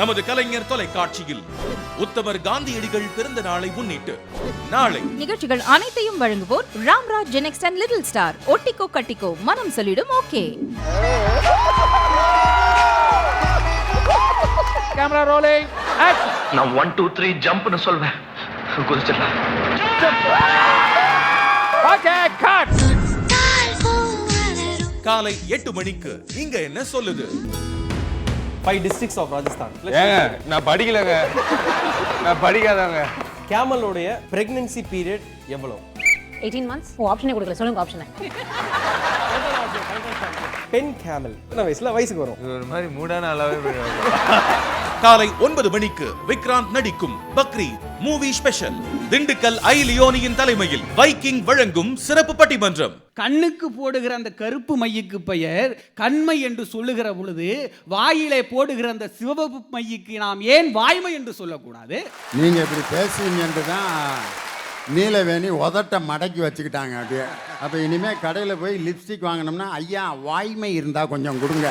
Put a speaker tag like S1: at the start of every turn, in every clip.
S1: நமது கலைஞர் தொலைக்காட்சியில் உத்தமர் காந்தியடிகள் பிறந்த நாளை முன்னிட்டு நாளை
S2: நிகழ்ச்சிகள் அனைத்தையும் வழங்குவோர் Ramraj Genex and little star ஒட்டிக்கோ கட்டிக்கோ மனம் சொல்லிடும் ஓகே.
S3: கேமரா ரோலிங்
S4: நான் ஒன் டூ த்ரீ ஜம்ப்னு சொல்வேன். குதிச்சிடலாம்.
S3: ஓகே கட்
S1: காலை எட்டு மணிக்கு இங்க என்ன சொல்லுது?
S5: ஃபைவ் டிஸ்ட்ரிக்ஸ் ஆஃப் ராஜஸ்தான்
S6: ஏங்க நான் படிக்கலங்க. நான் படிக்காதவங்க.
S5: கேமலோடைய பிரெக்னன்சி பீரியட் எவ்வளோ
S7: எயிட்டீன் மந்த்ஸ் ஓ ஆப்ஷனே கொடுக்கல. சொல்லுங்க ஆப்ஷனை
S5: பெண் கேமல் என்ன வயசுல? வயசுக்கு வரும்.
S6: இது ஒரு மாதிரி மூடான அளவே
S1: காலை ஒன்பது மணிக்கு விக்ராந்த் நடிக்கும் Bakri movie special. Dindigul I லியோனியின் தலைமையில் வைக்கிங் வழங்கும் சிறப்பு பட்டிமன்றம்.
S8: கண்ணுக்கு போடுகிற அந்த கருப்பு மையுக்கு பெயர் கண்மை என்று சொல்லுகிற பொழுது வாயிலே போடுகிற அந்த சிவப்பு மையுக்கு நாம் ஏன் வாய்மை என்று சொல்லக்கூடாது?
S9: நீங்க இப்படி பேசுவீங்கன்ட்டு தான் நீலவேணி உதட்ட மடக்கி வச்சுக்கிட்டாங்க அப்படியே. அப்போ இனிமே கடையில் போய் லிப்ஸ்டிக் வாங்கினோம்னா ஐயா வாய்மை இருந்தா கொஞ்சம் கொடுங்க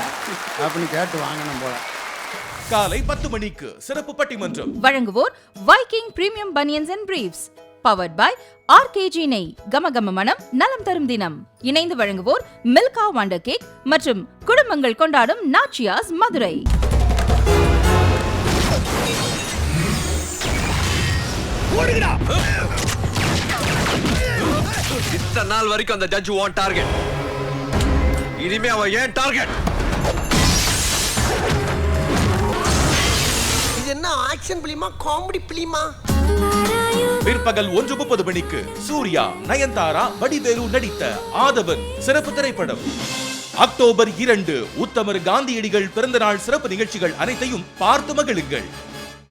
S9: அப்படின்னு கேட்டு வாங்கணும் போல.
S1: காலை பத்து மணிக்கு சிறப்பு பட்டிமன்றம்.
S2: வழங்குவோர் Viking premium banians and briefs powered by RKG நெய் கமகம மனம் நலம் தரும் தினம். இணைந்து வழங்குவோர் மில்கா வண்டர் கேக் மற்றும் குடும்பங்கள் கொண்டாடும் நாச்சியாஸ் மதுரை.
S4: இத்தனை நாள் வரைக்கும் அந்த ஜட்ஜ் ஓன் டார்கெட் இனிமே அவன் ஏன் டார்கெட்
S10: ஆக்ஷன் பிலிமா காமெடி பிலிமா?
S1: பிற்பகல் ஒன்று முப்பது மணிக்கு சூர்யா நயன்தாரா வடிவேலு நடித்த ஆதவன் சிறப்பு திரைப்படம். அக்டோபர் இரண்டு உத்தமர் காந்தியடிகள் பிறந்த நாள் சிறப்பு நிகழ்ச்சிகள் அனைத்தையும் பார்த்து மகிழுங்கள்.